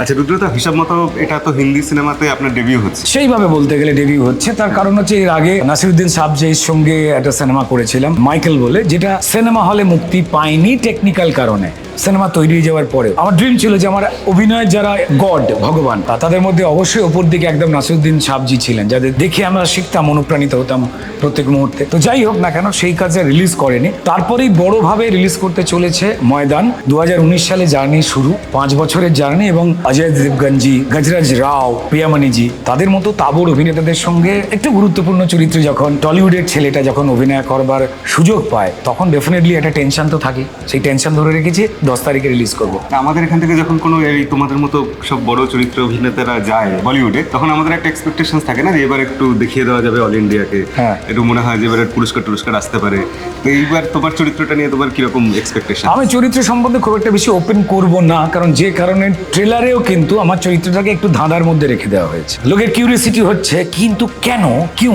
আচ্ছা রুদ্রতা হিসাব মতো এটা তো হিন্দি সিনেমাতে আপনার ডেবিউ হচ্ছে। সেইভাবে বলতে গেলে ডেবিউ হচ্ছে। তার কারণ হচ্ছে এর আগে নাসিরুদ্দিন সাবজের সঙ্গে একটা সিনেমা করেছিলাম, মাইকেল বলে, যেটা সিনেমা হলে মুক্তি পায়নি টেকনিক্যাল কারণে। সিনেমা তৈরি হয়ে যাওয়ার পরে আমার ড্রিম ছিল যে আমার অভিনয় যারা গড, ভগবান তাদের মধ্যে অবশ্যই ওপর দিকে একদম নাসিরুদ্দিন সাবজি ছিলেন, যাদের দেখে আমরা শিখতাম, অনুপ্রাণিত হতাম প্রত্যেক মুহূর্তে। তো যাই হোক না কেন, সেই কাজে রিলিজ করেনি। তারপরেই বড়ভাবে রিলিজ করতে চলেছে ময়দান। দু হাজার উনিশ সালে জার্নি শুরু, পাঁচ বছরের জার্নি এবং অজয় দেবগঞ্জি গজরাজ রাও, প্রিয়ামণিজি, তাদের মতো তাবর অভিনেতাদের সঙ্গে একটু গুরুত্বপূর্ণ চরিত্র যখন টলিউডের ছেলেটা যখন অভিনয় করবার সুযোগ পায়, তখন ডেফিনেটলি একটা টেনশন তো থাকে সেই টেনশন ধরে রেখেছি দশ তারিখে রিলিজ করব। আমাদের এখান থেকে যখন কোনো এই তোমাদের মতো সব বড় চরিত্র অভিনেতারা যায় বলিউডে তখন আমাদের একটা এক্সপেকটেশন থাকে না যে এবার একটু দেখিয়ে দেওয়া যাবে অল ইন্ডিয়াকে হ্যাঁ। একটু মনে হয় যে এবার পুরস্কার টুরস্কার আসতে পারে। তো এইবার তোমার চরিত্রটা নিয়ে তোমার কীরকম এক্সপেকটেশন আমি চরিত্র সম্বন্ধে খুব একটা বেশি ওপেন করব না কারণ যে কারণে ট্রেলারেও কিন্তু আমার চরিত্রটাকে একটু ধাঁধার মধ্যে রেখে দেওয়া হয়েছে। লোকের কিউরিয়াসিটি হচ্ছে কিন্তু কেন কিউ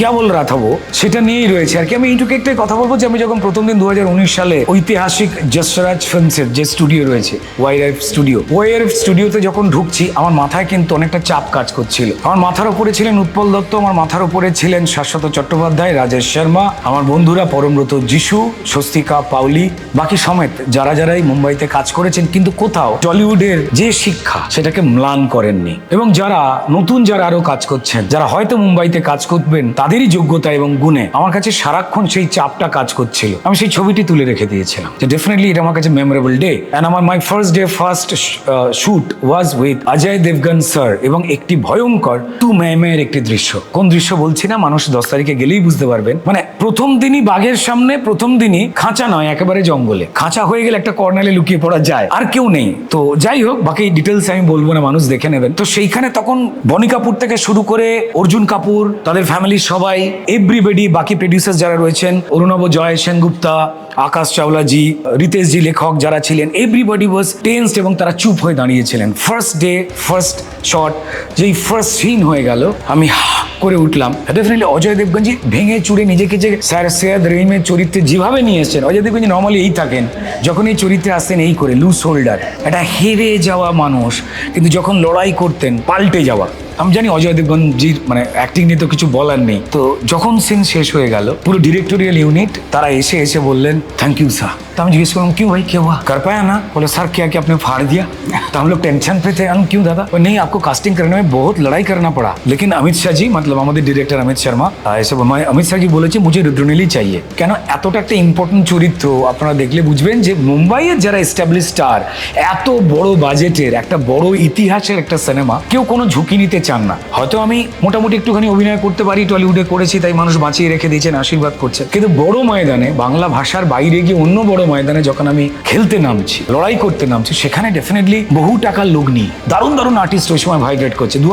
কেবল রাথাবো সেটা নিয়েই রয়েছে। আর কি আমি এইটুকু একটাই কথা বলব যে আমি যখন প্রথম দিন দু হাজার উনিশ সালে ঐতিহাসিক যশরাজ ফিল্মসের যে স্টুডিও রয়েছে ওয়াইআরএফ স্টুডিও ওয়াইআরএফ স্টুডিওতে যখন ঢুকছি, আমার মাথায় কিন্তু অনেকটা চাপ কাজ করছিল। আমার মাথার উপরে ছিলেন উৎপল দত্ত, আমার মাথার উপরে ছিলেন শাশ্বত চট্টোপাধ্যায়, রাজেশ শর্মা, আমার বন্ধুরা পরমব্রত যিশু, স্বস্তিকা পাউলি বাকি সমেত যারা যারাই মুম্বাইতে কাজ করেছেন, কিন্তু কোথাও টলিউডের যে শিক্ষা, সেটাকে ম্লান করেননি। এবং যারা নতুন যারা আরও কাজ করছেন, যারা হয়তো মুম্বাইতে কাজ করবেন, তাদেরই যোগ্যতা এবং গুণে আমার কাছে সারাক্ষণ সেই চাপটা কাজ করছিল। আমি সেই ছবিটি তুলে রেখে দিয়েছিলাম। যে ডেফিনেটলি এটা আমার কাছে মেমোরেবল ডে অ্যান্ড আমার my first day first shoot was with Ajay Devgan sir এবং একটি ভয়ঙ্কর টু ম্যামের একটি দৃশ্য। কোন দৃশ্য বলছি না, মানুষ দশ তারিখে গেলেই বুঝতে পারবেন। মানে প্রথম দিনই বাঘের সামনে, প্রথম দিনই খাঁচা নয়, একেবারে জঙ্গলে। খাঁচা হয়ে গেলে একটা কর্নালে লুকিয়ে পড়া যায়, আর কেউ নেই। তো যাই হোক, বাকি ডিটেলস আমি বলব না, মানুষ দেখে নেবেন। তো সেইখানে তখন বনি কাপুর থেকে শুরু করে অর্জুন কাপুর, তাদের ফ্যামিলির সবাই এভরিবডি বাকি প্রডিউসার যারা রয়েছেন, অরুণব জয় সেনগুপ্তা, আকাশ চাওলাজি রিতেশজি লেখক যারা ছিলেন এভরিবডি ওয়াজ টেন্সড এবং তারা চুপ হয়ে দাঁড়িয়েছিলেন। ফার্স্ট ডে ফার্স্ট শট যেই ফার্স্ট সিন হয়ে গেল, আমি করে উঠলাম। ডেফিনেটলি অজয় দেবগঞ্জি ভেঙে চুড়ে নিজেকে যে স্যার সৈয়দ রহিমের চরিত্রে যেভাবে নিয়ে এসেছেন অজয় দেবগঞ্জি নর্মালি এই থাকেন। যখন এই চরিত্রে আসতেন, এই করে লুজ হোল্ডার একটা হেরে যাওয়া মানুষ। কিন্তু যখন লড়াই করতেন, পাল্টে যাওয়া। আমি জানি অজয় দেবগঞ্জির মানে অ্যাক্টিং নিয়ে তো কিছু বলার নেই তো যখন সিন শেষ হয়ে গেল পুরো ডিরেক্টোরিয়াল ইউনিট তারা এসে এসে বললেন থ্যাংক यू सर तो हम जिज्ञेस करूँ क्यों भाई क्या हुआ कर पाया ना बोले सर क्या कि आपने फाड़ दिया तो हम लोग टेंशन पे थे हम क्यों दादा बोले, नहीं आपको कास्टिंग करने में बहुत लड़ाई करना पड़ा लेकिन अमित शाह जी मतलब আমাদের ডিরেক্টর অমিত শর্মা আহ, এসে বলে- অমিত শাহজি বলেছে মুঝে রুদ্রনীলই চাইয়ে কেন এতটা একটা ইম্পর্টেন্ট চরিত্র আপনারা দেখলে বুঝবেন যে মুম্বাইয়ের যারা এস্টাবলিশ স্টার এত বড় বাজেটের একটা বড় ইতিহাসের একটা সিনেমা কেউ কোনো ঝুঁকি নিতে চান না। হয়তো আমি মোটামুটি একটুখানি অভিনয় করতে পারি, টলিউডে করেছি, তাই মানুষ বাঁচিয়ে রেখে দিয়েছেন, আশীর্বাদ করছেন কিন্তু বড় ময়দানে, বাংলা ভাষার বাইরে গিয়ে অন্য বড় ময়দানে যখন আমি খেলতে নামছি, লড়াই করতে নামছি, সেখানে ডেফিনেটলি বহু টাকার লোক নিয়ে দারুণ দারুণ আর্টিস্ট ওই সময় ভাইব্রেট করছে। দু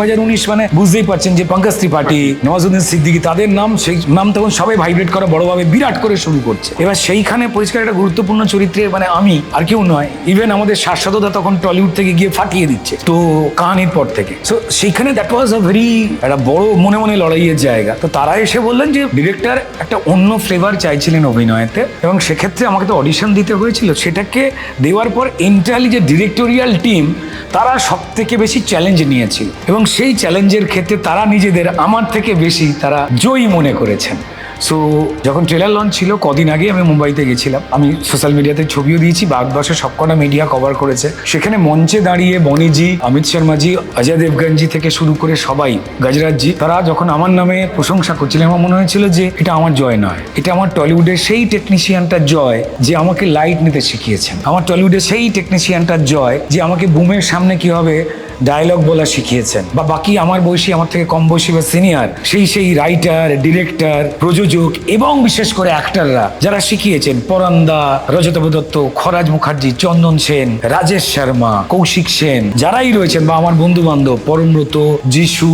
মানে বুঝতেই পারছেন যে পঙ্কজ ত্রিপাঠী, নওয়াজুদ্দিন সিদ্দিকী, তাদের নাম, সেই নাম তখন সবাই ভাইব্রেট করা বড়ভাবে বিরাট করে শুরু করছে। এবার সেইখানে পরিষ্কার একটা গুরুত্বপূর্ণ চরিত্রে মানে আমি, আর কেউ নয় ইভেন আমাদের শাশ্বততা তখন টলিউড থেকে গিয়ে ফাটিয়ে দিচ্ছে, তো কাহানির পর থেকে। সো সেইখানে ওয়াজ আ ভেরি একটা বড় মনে মনে লড়াইয়ের জায়গা। তো তারা এসে বললেন যে ডিরেক্টর একটা অন্য ফ্লেভার চাইছিলেন অভিনয়েতে এবং সেক্ষেত্রে আমাকে তো অডিশন দিতে হয়েছিল। সেটাকে দেওয়ার পর এন্টারলি যে ডিরেক্টোরিয়াল টিম তারা সব থেকে বেশি চ্যালেঞ্জ নিয়েছিল। এবং সেই চ্যালেঞ্জের ক্ষেত্রে তারা নিজেদের, আমার থেকে বেশি তারা জয়ী মনে করেছেন। সো যখন ট্রেলার লঞ্চ ছিল, কদিন আগে আমি মুম্বাইতে গেছিলাম। আমি সোশ্যাল মিডিয়াতে ছবিও দিয়েছি, ভারতবর্ষে সবকটা মিডিয়া কভার করেছে। সেখানে মঞ্চে দাঁড়িয়ে বনিজি অমিত শর্মাজি অজয় দেবগঞ্জি থেকে শুরু করে সবাই গজরাজজি তারা যখন আমার নামে প্রশংসা করছিলেন, আমার মনে হয়েছিল যে এটা আমার জয় নয়। এটা আমার টলিউডের সেই টেকনিশিয়ানটার জয় যে আমাকে লাইট নিতে শিখিয়েছেন। আমার টলিউডের সেই টেকনিশিয়ানটার জয় যে আমাকে বুমের সামনে কীভাবে ডায়লগ বলা শিখিয়েছেন। বা বাকি আমার বয়সী, আমার থেকে কম বয়সী বা সিনিয়র সেই সেই রাইটার ডিরেক্টর প্রযোজক এবং বিশেষ করে অ্যাক্টাররা যারা শিখিয়েছেন। পরান্দা রজতব দত্ত, খরাজ মুখার্জি, চন্দন সেন, রাজেশ শর্মা, কৌশিক সেন, যারাই রয়েছেন বা আমার বন্ধু বান্ধব পরমব্রত, যিশু,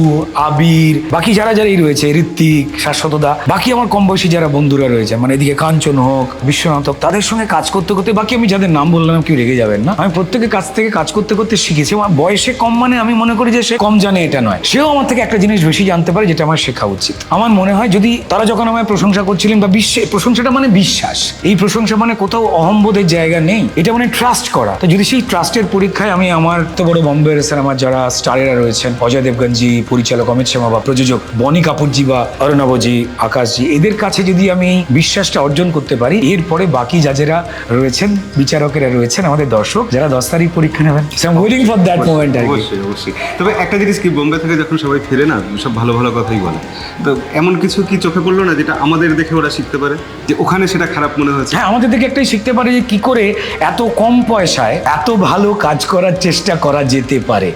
আবির, বাকি যারা যারাই রয়েছে, ঋত্বিক, শাশ্বতদা, বাকি আমার কম বয়সী যারা বন্ধুরা রয়েছে মানে এদিকে কাঞ্চন হোক, বিশ্বনাথ হোক, তাদের সঙ্গে কাজ করতে করতে, বাকি আমি যাদের নাম বললাম কেউ রেগে যাবেন না। আমি প্রত্যেকের কাছ থেকে কাজ করতে করতে শিখেছি, আমার বয়সে কম কম মানে আমি মনে করি যে সে কম জানে এটা নয়। সেও আমার থেকে একটা জিনিস বেশি জানতে পারে যেটা আমার শেখা উচিত। আমার মনে হয় যদি তারা যখন আমায় প্রশংসা করছিলেন বা বিশ্বে প্রশংসাটা মানে বিশ্বাস। এই প্রশংসা মানে কোথাও অহম্বোধের জায়গা নেই। এটা মানে ট্রাস্ট করা। তো যদি সেই ট্রাস্টের পরীক্ষায় আমি আমার তো বড় বম্বে বম্বের সিনেমার যারা স্টারেরা রয়েছেন অজয় দেবগঞ্জি পরিচালক অমিত শর্মা বা প্রযোজক বনি কাপুরজি বা অরুণাবজি আকাশজি এদের কাছে যদি আমি বিশ্বাসটা অর্জন করতে পারি এরপরে বাকি যাজেরা রয়েছেন বিচারকেরা রয়েছেন আমাদের দর্শক যারা দশ তারিখ পরীক্ষা নেবেন। ওয়েটিং ফর দ্যাট মোমেন্ট আর কি। অবশ্যই অবশ্যই। তবে একটা জিনিস কি বোম্বে থেকে যখন সবাই ফিরে না সব ভালো ভালো কথাই বলে। তো এমন কিছু কি চোখে পড়ল না যেটা আমাদের দেখে ওরা শিখতে পারে? যে ওখানে সেটা খারাপ মনে হয়েছে হ্যাঁ আমাদের দেখে একটাই শিখতে পারে যে কি করে এত কম পয়সায় এত ভালো কাজ করার চেষ্টা করা যেতে পারে।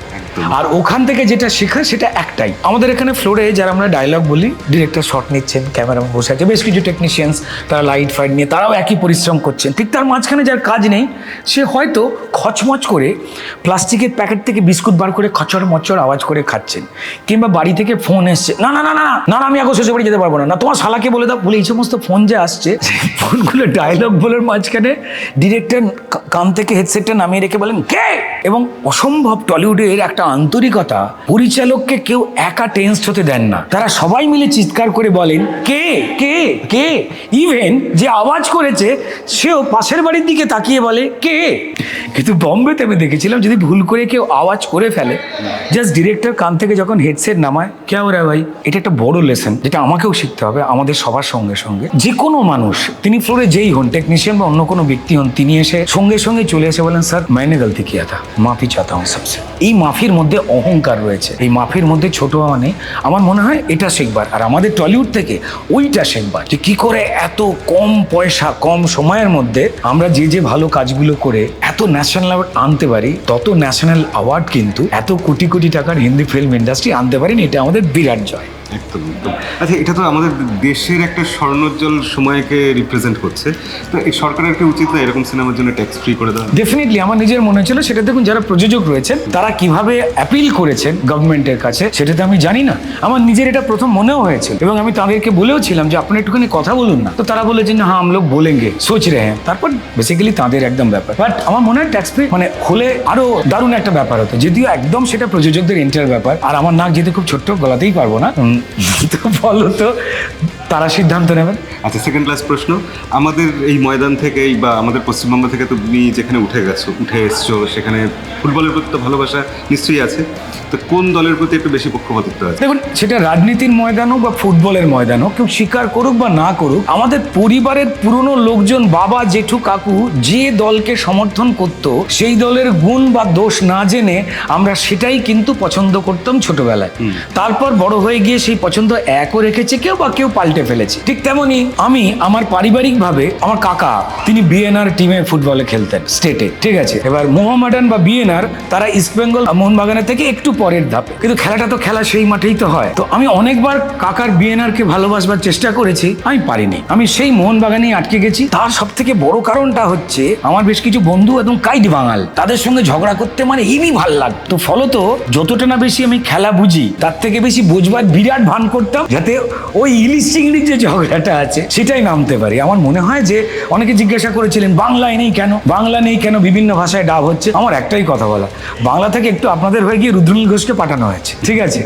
আর ওখান থেকে যেটা শেখা সেটা একটাই। আমাদের এখানে ফ্লোরে যারা আমরা ডায়লগ বলি ডিরেক্টর শট নিচ্ছেন ক্যামেরাম্যান বসে আছে বেশ কিছু টেকনিশিয়ানস তারা লাইট ফাইট নিয়ে তারাও একই পরিশ্রম করছেন। ঠিক তার মাঝখানে যার কাজ নেই সে হয়তো খচমচ করে প্লাস্টিকের প্যাকেট থেকে বিস্কুট বার করে খচর মচর আওয়াজ করে খাচ্ছেন। কিংবা বাড়ি থেকে ফোন এসছে, না না না না না না আমি এখন শ্বশুর বাড়ি যেতে পারব না। না, তোমার শালাকে বলে দাও। বলে, এই সমস্ত ফোন যে আসছে ফোনগুলো ডায়লগ বলার মাঝখানে ডিরেক্টর কান থেকে হেডসেটটা নামিয়ে রেখে বলেন, কে? এবং অসম্ভব টলিউডের একটা আন্তরিকতা পরিচালককে কেউ একা টেন্সড হতে দেন না। তারা সবাই মিলে চিৎকার করে বলেন, কে কে কে? ইভেন যে আওয়াজ করেছে, সেও পাশের বাড়ির দিকে তাকিয়ে বলে, কে? কিন্তু বম্বেতে আমি দেখেছিলাম, যদি ভুল করে কেউ আওয়াজ করে ফেলে। জাস্ট ডিরেক্টর কান থেকে যখন হেডসেট নামায়, কে ওরা ভাই? এটা একটা বড় লেসন যেটা আমাকেও শিখতে হবে, আমাদের সবার সঙ্গে সঙ্গে। যে কোনো মানুষ, তিনি ফ্লোরে যেই হন টেকনিশিয়ান বা অন্য কোনো ব্যক্তি হন, তিনি এসে সঙ্গে সঙ্গে চলে এসে বলেন, স্যার, মাইনে গলতি কিয়া থা? মাফি চাতা হুঁ সবসে। এই মাফির মধ্যে অহংকার রয়েছে। এই মাফির মধ্যে ছোট নেই আমার মনে হয় এটা শিখবার। আর আমাদের টলিউড থেকে ওইটা শিখবার যে কি করে এত কম পয়সা, কম সময়ের মধ্যে আমরা যে যে ভালো কাজগুলো করে এত ন্যাশনাল অ্যাওয়ার্ড আনতে পারি, তত ন্যাশনাল অ্যাওয়ার্ড কিন্তু এত কোটি কোটি টাকার হিন্দি ফিল্ম ইন্ডাস্ট্রি আনতে পারেন এটা আমাদের বিরাট জয়। একদম একদম। আচ্ছা এটা তো আমাদের দেশের একটা স্বর্ণোজ্জ্বল সময়কে রিপ্রেজেন্ট করছে। তো এই সরকারের কি উচিত না এরকম সিনেমার জন্য ট্যাক্স ফ্রি করে দেওয়া। ডেফিনেটলি আমার নিজের মনে হয়েছিল, সেটা দেখুন, যারা প্রযোজক রয়েছেন, তারা কীভাবে অ্যাপিল করেছেন গভর্নমেন্টের কাছে, সেটা তো আমি জানি না। আমার নিজের এটা প্রথম মনেও হয়েছে। এবং আমি তাদেরকে বলেও ছিলাম যে আপনি একটুখানি কথা বলুন না। তো তারা বলেছে না হ্যাঁ আমলোক বলেঙ্গে, সোচ রে হ্যাঁ। তারপর বেসিক্যালি তাদের একদম ব্যাপার। বাট আমার মনে হয় ট্যাক্স ফ্রি মানে হলে আরও দারুণ একটা ব্যাপার হতো। যদিও একদম সেটা প্রযোজকদের এন্টার ব্যাপার, আর আমার নাক যেতে খুব ছোট্ট, গলাতেই পারব না। তো বলো তো তারা সিদ্ধান্ত নেবেন? আচ্ছা সেকেন্ড ক্লাস প্রশ্ন। আমাদের এই ময়দান থেকেই বা আমাদের পশ্চিমবঙ্গ থেকে তুমি যেখানে উঠে গেছো উঠে এসছো সেখানে ফুটবলের প্রতি তো ভালোবাসা নিশ্চয়ই আছে। তো কোন দলের প্রতি একটু বেশি পক্ষপাতিত্ব আছে? দেখুন সেটা রাজনীতির ময়দান হোক বা ফুটবলের ময়দান হোক কেউ স্বীকার করুক বা না করুক আমাদের পরিবারের পুরনো লোকজন বাবা জেঠু কাকু যে দলকে সমর্থন করত সেই দলের গুণ বা দোষ না জেনে আমরা সেটাই কিন্তু পছন্দ করতাম ছোটবেলায়। তারপর বড় হয়ে গিয়ে সেই পছন্দ একও রেখেছে কেউ বা কেউ পাল্টে ফেলেছে। ঠিক তেমনি আমি আমার পারিবারিকভাবে আমার কাকা, তিনি বিএনআর টিমে ফুটবলে খেলতেন স্টেটে ঠিক আছে? এবার মোহামেডান বা বিএনআর তারা ইস্টবেঙ্গল মোহনবাগানের থেকে একটু পরের ধাপে। কিন্তু খেলাটা তো খেলা সেই মাঠেই তো হয়। তো আমি অনেকবার কাকার বিএনআর কে ভালোবাসবার চেষ্টা করেছি, আমি পারিনি। আমি সেই মোহনবাগানেই আটকে গেছি। তার সব থেকে বড় কারণটা হচ্ছে, আমার বেশ কিছু বন্ধু এবং কাইট বাঙাল। তাদের সঙ্গে ঝগড়া করতে মানে হেবি ভালো লাগতো। ফলত যতটা না বেশি আমি খেলা বুঝি, তার থেকে বেশি বুঝবার বিরাট ভান করতাম, যাতে ওই ইলিশ চিংড়ির যে ঝগড়াটা আছে সেটাই নামতে পারি। আমার মনে হয় যে অনেকে জিজ্ঞাসা করেছিলেন বাংলায় নেই কেন? বাংলা নেই কেন বিভিন্ন ভাষায় ডাব হচ্ছে? আমার একটাই কথা বলা বাংলা থেকে একটু আপনাদের হয়ে গিয়ে রুদ্রনীল ঘোষকে পাঠানো হয়েছে। ঠিক আছে?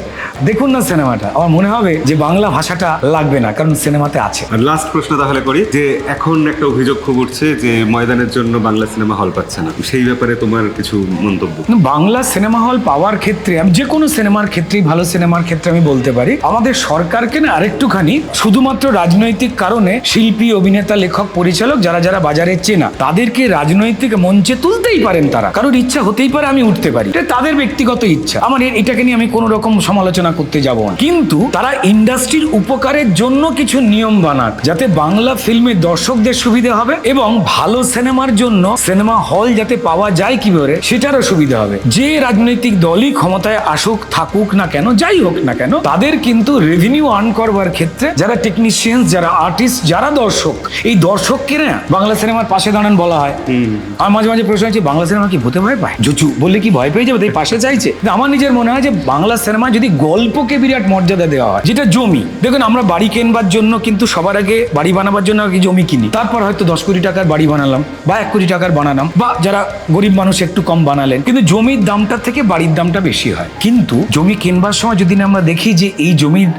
দেখুন না সিনেমাটা। আমার মনে হবে যে বাংলা ভাষাটা লাগবে না কারণ সিনেমাতে আছে। আর লাস্ট প্রশ্ন তাহলে করি যে এখন একটা অভিযোগ খুব উঠছে যে ময়দানের জন্য বাংলা সিনেমা হল পাচ্ছে না। সেই ব্যাপারে তোমার কিছু মন্তব্য? বাংলা সিনেমা হল পাওয়ার ক্ষেত্রে আমি যে কোনো সিনেমার ক্ষেত্রেই ভালো সিনেমার ক্ষেত্রে আমি বলতে পারি আমাদের সরকারকে না আরেকটুখানি শুধুমাত্র রাজনৈতিক কারণে শিল্পী, অভিনেতা, লেখক, পরিচালক যারা যারা বাজারে চেনা, তাদেরকে রাজনৈতিক মঞ্চে তুলতেই পারেন তারা। কারোর ইচ্ছা হতেই পারে আমি উঠতে পারি। এটা তাদের ব্যক্তিগত ইচ্ছা। আমার এটাকে নিয়ে আমি কোনো রকম সমালোচনা করতে যাব না। কিন্তু তারা ইন্ডাস্ট্রির উপকারের জন্য কিছু নিয়ম বানাক, যাতে বাংলা ফিল্মে দর্শকদের সুবিধা হবে এবং ভালো সিনেমার জন্য সিনেমা হল যাতে পাওয়া যায় কীভাবে, সেটারও সুবিধা হবে। যে রাজনৈতিক দলই ক্ষমতায় আসুক, থাকুক না কেন, যাই হোক না কেন, তাদের কিন্তু রেভিনিউ আর্ন করবার ক্ষেত্রে যারা টেকনিশিয়ান যারা আর্টিস্ট যারা দর্শক এই দর্শককে না বাংলা সিনেমার পাশে দাঁড়ান বলা হয়। আমার মাঝে মাঝে প্রশ্ন হচ্ছে বাংলা সিনেমা কি ভূতে ভয় পায়? জুচু বললে কি ভয় পেয়ে যাবে? তাই পাশে চাইছে। আমার নিজের মনে হয় যে বাংলা সিনেমা যদি গল্পকে বিরাট মর্যাদা দেওয়া হয় যেটা জমি দেখুন আমরা বাড়ি কেনবার জন্য কিন্তু সবার আগে বাড়ি বানাবার জন্য আগে জমি কিনি। তারপর হয়তো দশ কোটি টাকার বাড়ি বানালাম বা এক কোটি টাকার বানালাম বা যারা গরিব মানুষ একটু কম বানালেন কিন্তু জমির দামটা থেকে বাড়ির দামটা বেশি হয়। কিন্তু জমি কেনবার সময় যদি না আমরা দেখি যে এই জমির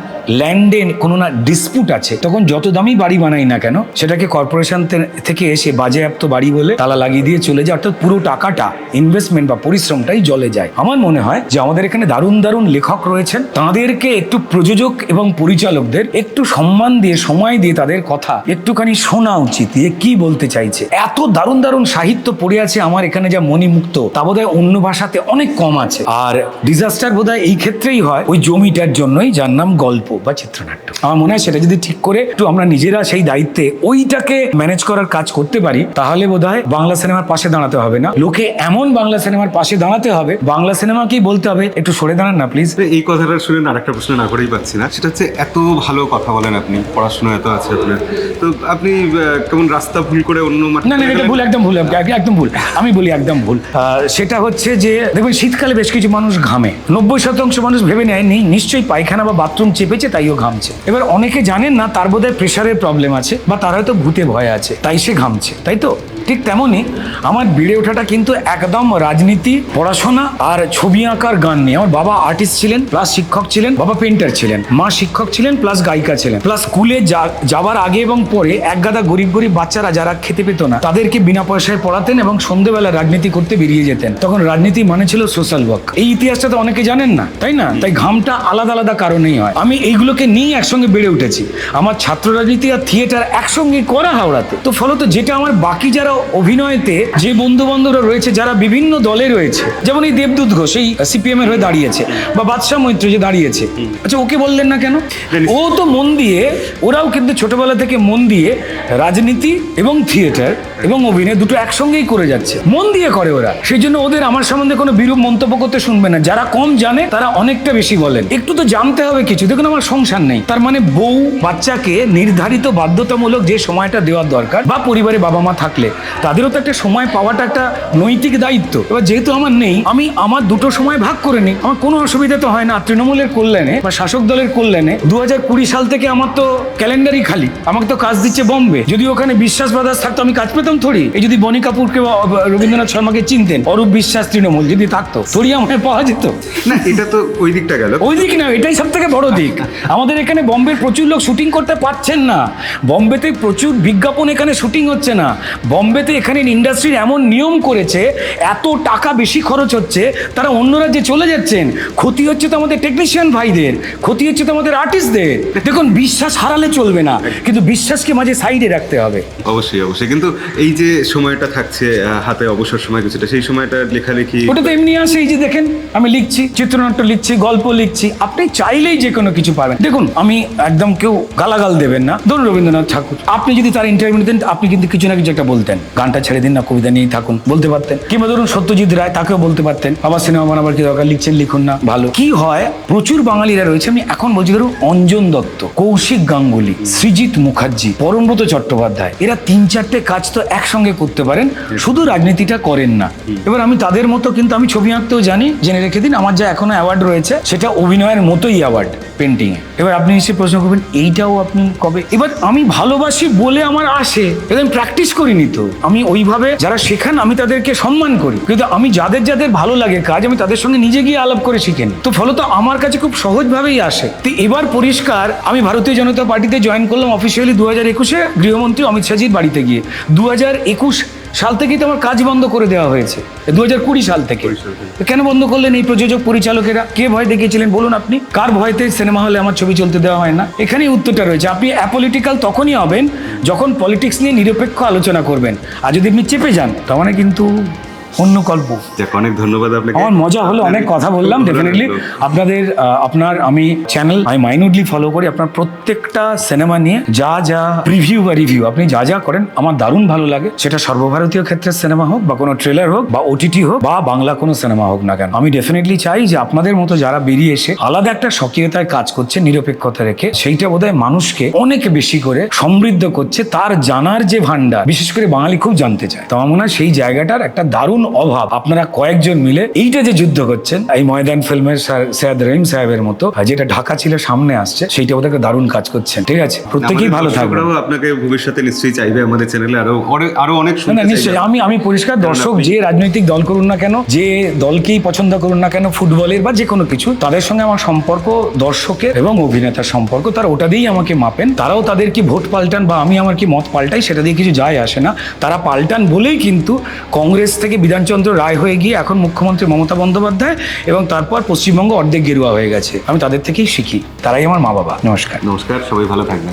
ল্যান্ডে কোনো না ডিসপুট আছে, তখন যত দামি বাড়ি বানাই না কেন, সেটাকে কর্পোরেশন থেকে এসে বাজেয়াপ্ত বাড়ি বলে তালা লাগিয়ে দিয়ে চলে যায়, অর্থাৎ পুরো টাকাটা ইনভেস্টমেন্ট বা পরিশ্রমটাই জলে যায়। আমার মনে হয় যে আমাদের এখানে দারুণ দারুণ লেখক রয়েছেন, তাদেরকে একটু প্রযোজক এবং পরিচালকদের একটু সম্মান দিয়ে, সময় দিয়ে তাদের কথা একটুখানি শোনা উচিত দিয়ে কি বলতে চাইছে। এত দারুণ দারুণ সাহিত্য পড়ে আছে আমার এখানে যা মণিমুক্ত, তা বোধহয় অন্য ভাষাতে অনেক কম আছে। আর ডিজাস্টার বোধহয় এই ক্ষেত্রেই হয়, ওই জমিটার জন্যই, যার নাম গল্প। বা চিত্রনাট্য। আমার মনে হয় সেটা যদি ঠিক করে একটু আমরা নিজেরা সেই দায়িত্বে ওইটাকে ম্যানেজ করার কাজ করতে পারি তাহলে বোধহয় বাংলা সিনেমার পাশে দাঁড়াতে হবে না। লোকে এমন বাংলা সিনেমার পাশে দাঁড়াতে হবে বাংলা সিনেমাকেই বলতে হবে একটু সরে দাঁড়ান না প্লিজ এই কথাটা শুনে না আরেকটা প্রশ্ন না করেই পাচ্ছি না সেটা হচ্ছে এত ভালো কথা বলেন আপনি পড়াশোনা এত আছে আপনার। তো আপনি কেমন রাস্তা ভুল করে অন্য না না এটা ভুল একদম ভুল এক- একদম ভুল। আমি বলি একদম ভুল। সেটা হচ্ছে যে দেখবেন শীতকালে বেশ কিছু মানুষ ঘামে। নব্বই শতাংশ মানুষ ভেবে নেয়নি নিশ্চয়ই পায়খানা বা বাথরুম চেপেছে তাইও ঘামছে। এবার অনেকে জানেন না, তার বোধহয় প্রেশারের প্রবলেম আছে, বা তার হয়তো ভূতে ভয় আছে, তাই সে ঘামছে, তাই তো? ঠিক তেমনই আমার বেড়ে ওঠাটা কিন্তু একদম রাজনীতি, পড়াশোনা আর ছবি আঁকার গান নিয়ে। আমার বাবা আর্টিস্ট ছিলেন প্লাস শিক্ষক ছিলেন, বাবা পেন্টার ছিলেন, মা শিক্ষক ছিলেন প্লাস গায়িকা ছিলেন। প্লাস স্কুলে যা- যাওয়ার আগে এবং পরে এক গাদা গরিব গরিব বাচ্চারা যারা খেতে পেত না, তাদেরকে বিনা পয়সায় পড়াতেন এবং সন্ধ্যেবেলা রাজনীতি করতে বেরিয়ে যেতেন। তখন রাজনীতি মানে ছিল সোশ্যাল ওয়ার্ক এই ইতিহাসটা তো অনেকে জানেন না, তাই না? তাই ঘামটা আলাদা আলাদা কারণেই হয়। আমি এইগুলোকে নিয়ে একসঙ্গে বেড়ে উঠেছি। আমার ছাত্র রাজনীতি আর থিয়েটার একসঙ্গে করা হাওড়াতে। তো ফলত যেটা আমার বাকি যারা অভিনয়তে যে বন্ধু বান্ধবরা রয়েছে যারা বিভিন্ন দলে রয়েছে যেমন এই দেবদূত ঘোষ এই সিপিএম এর হয়ে দাঁড়িয়েছে বা বাদশাহ মৈত্র যে দাঁড়িয়েছে। আচ্ছা ওকে বললেন না কেন? ও তো মন দিয়ে ওরাও কিন্তু ছোটবেলা থেকে মন দিয়ে রাজনীতি এবং থিয়েটার এবং অভিনয় দুটো একসঙ্গেই করে যাচ্ছে। মন দিয়ে করে ওরা। সেই জন্য ওদের আমার সম্বন্ধে কোনো বিরূপ মন্তব্য করতে শুনবে না। যারা কম জানে তারা অনেকটা বেশি বলেন। একটু তো জানতে হবে কিছু। দেখুন আমার সংসার নেই। তার মানে বউ বাচ্চাকে নির্ধারিত বাধ্যতামূলক যে সময়টা দেওয়ার দরকার বা পরিবারে বাবা মা থাকলে তাদেরও তো একটা সময় পাওয়াটা একটা নৈতিক দায়িত্ব। এবার যেহেতু আমার নেই আমি আমার দুটো সময় ভাগ করে নিই। আমার কোনো অসুবিধা তো হয় না তৃণমূলের কল্যাণে বা শাসক দলের কল্যাণে। দু সাল থেকে আমার তো ক্যালেন্ডারই খালি। আমাকে তো কাজ দিচ্ছে বম্বে। যদি ওখানে বিশ্বাস ব্রাদার্স থাকতো আমি কাজ পেতাম থরি এই যদি বনি কাপুরকে বা রবীন্দ্রনাথ শর্মাকে চিনতেন অরূপ বিশ্বাস তৃণমূল যদি থাকতো থরি আমায় পাওয়া যেত। না এটা তো ওই দিকটা গেল। ওই দিক না এটাই সব থেকে বড় দিক। আমাদের এখানে বম্বের প্রচুর লোক শুটিং করতে পারছেন না। বম্বেতে প্রচুর বিজ্ঞাপন এখানে শুটিং হচ্ছে না। বম্বেতে এখানে ইন্ডাস্ট্রির এমন নিয়ম করেছে এত টাকা বেশি খরচ হচ্ছে তারা অন্য রাজ্যে চলে যাচ্ছেন। ক্ষতি হচ্ছে তো আমাদের টেকনিশিয়ান ভাইদের ক্ষতি হচ্ছে তো আমাদের আর্টিস্টদের দেখুন বিশ্বাস হারালে চলবে না কিন্তু বিশ্বাসকে মাঝে সাইডে রাখতে হবে। অবশ্যই অবশ্যই। কিন্তু এই যে সময়টা থাকছে হাতে অবসর সময় কিছুটা সেই সময়টা লেখালেখি ওটা তো এমনি আসে এই যে দেখেন আমি লিখছি চিত্রনাট্য লিখছি গল্প লিখছি আপনি চাইলেই যে কোনো কিছু পাবেন। দেখুন আমি একদম কেউ গালাগাল দেবেন না। ধরুন রবীন্দ্রনাথ ঠাকুর আপনি যদি তার ইন্টারভিউ নিতেন আপনি কিন্তু কিছু না কিছু একটা বলতেন। গানটা ছেড়ে দিন না কবিতা নিয়েই থাকুন বলতে পারতেন। কিংবা ধরুন সত্যজিৎ রায় তাকেও বলতে পারতেন আবার সিনেমা বানাবার কি দরকার লিখছেন লিখুন না। ভালো। কি হয় প্রচুর বাঙালিরা রয়েছে আমি এখন বলছি ধরুন অঞ্জন দত্ত কৌশিক গাঙ্গুলি সৃজিত মুখার্জি পরমব্রত চট্টোপাধ্যায় এরা তিন চারটে কাজ তো একসঙ্গে করতে পারেন শুধু রাজনীতিটা করেন না। এবার আমি তাদের মতো কিন্তু আমি ছবি আঁকতেও জানি জেনে রেখে দিন আমার যা এখনও অ্যাওয়ার্ড রয়েছে সেটা অভিনয়ের মতোই অ্যাওয়ার্ড পেন্টিং এবার আপনি নিশ্চয়ই প্রশ্ন করবেন এইটাও আপনি কবে? এবার আমি ভালোবাসি বলে আমার আসে এবার আমি প্র্যাকটিস করিনি তো। আমি ওইভাবে যারা শেখান, আমি তাদেরকে সম্মান করি। কিন্তু আমি যাদের যাদের ভালো লাগে কাজ, আমি তাদের সঙ্গে নিজে গিয়ে আলাপ করে শিখে নিই। তো ফলত আমার কাছে খুব সহজভাবেই আসে। তো এবার পরিষ্কার, আমি ভারতীয় জনতা পার্টিতে জয়েন করলাম অফিসিয়ালি দু হাজার একুশে গৃহমন্ত্রী অমিত শাহজির বাড়িতে গিয়ে। দু হাজার একুশ সাল থেকেই তো আমার কাজ বন্ধ করে দেওয়া হয়েছে। দু হাজার কুড়ি সাল থেকে। কেন বন্ধ করলেন এই প্রযোজক পরিচালকেরা? কে ভয় দেখিয়েছিলেন? বলুন আপনি। কার ভয়তে সিনেমা হলে আমার ছবি চলতে দেওয়া হয় না? এখানেই উত্তরটা রয়েছে। আপনি অ্যাপলিটিক্যাল তখনই হবেন যখন পলিটিক্স নিয়ে নিরপেক্ষ আলোচনা করবেন। আর যদি আপনি চেপে যান তার মানে কিন্তু অন্য গল্প। অনেক ধন্যবাদ আপনাকে। আমার মজা হলো অনেক কথা বললাম ডেফিনেটলি আপনাদের আপনার আমি চ্যানেল আমি মাইনুডলি ফলো করি। আপনার প্রত্যেকটা সিনেমা নিয়ে যা যা রিভিউ বা রিভিউ আপনি যা যা করেন আমার দারুণ ভালো লাগে। সেটা সর্বভারতীয় ক্ষেত্রের সিনেমা হোক বা কোনো ট্রেলার হোক বা ওটিটি হোক বা বাংলা কোনো সিনেমা হোক না কেন। আমি ডেফিনেটলি চাই যে আপনাদের মতো যারা বেরিয়ে এসে আলাদা একটা সক্রিয়তায় কাজ করছে নিরপেক্ষতা রেখে সেইটা বোধহয় মানুষকে অনেক বেশি করে সমৃদ্ধ করছে তার জানার যে ভান্ডার বিশেষ করে বাঙালি খুব জানতে চায়। তো আমার মনে হয় সেই জায়গাটার একটা দারুণ অভাব। আপনারা কয়েকজন মিলে এইটা যে যুদ্ধ করছেন এই ময়দান ফিল্মের সৈয়দ রহিম সাহেবের মতো যেটা ঢাকা ছিল সামনে আসছে সেইটা একটা দারুণ কাজ করছেন। ঠিক আছে? প্রত্যেকেই ভালো থাকবে আপনাকে ভবিষ্যতে নিশ্চয়ই চাইবে আমাদের চ্যানেলে আরও আরও অনেক না। নিশ্চয়ই। আমি আমি পরিষ্কার দর্শক যে রাজনৈতিক দল করুন না কেন যে দলকেই পছন্দ করুন না কেন ফুটবলের বা যে কোনো কিছু তাদের সঙ্গে আমার সম্পর্ক দর্শকের এবং অভিনেতার সম্পর্ক তারা ওটা দিয়েই আমাকে মাপেন। তারাও তাদের কি ভোট পাল্টান বা আমি আমার কি মত পাল্টাই সেটা দিয়ে কিছু যায় আসে না। তারা পাল্টান বলেই কিন্তু কংগ্রেস থেকে বিধানচন্দ্র রায় হয়ে গিয়ে এখন মুখ্যমন্ত্রী মমতা বন্দ্যোপাধ্যায় এবং তারপর পশ্চিমবঙ্গ অর্ধেক গেরুয়া হয়ে গেছে। আমি তাদের থেকেই শিখি। তারাই আমার মা বাবা নমস্কার। নমস্কার, সবাই ভালো থাকবেন।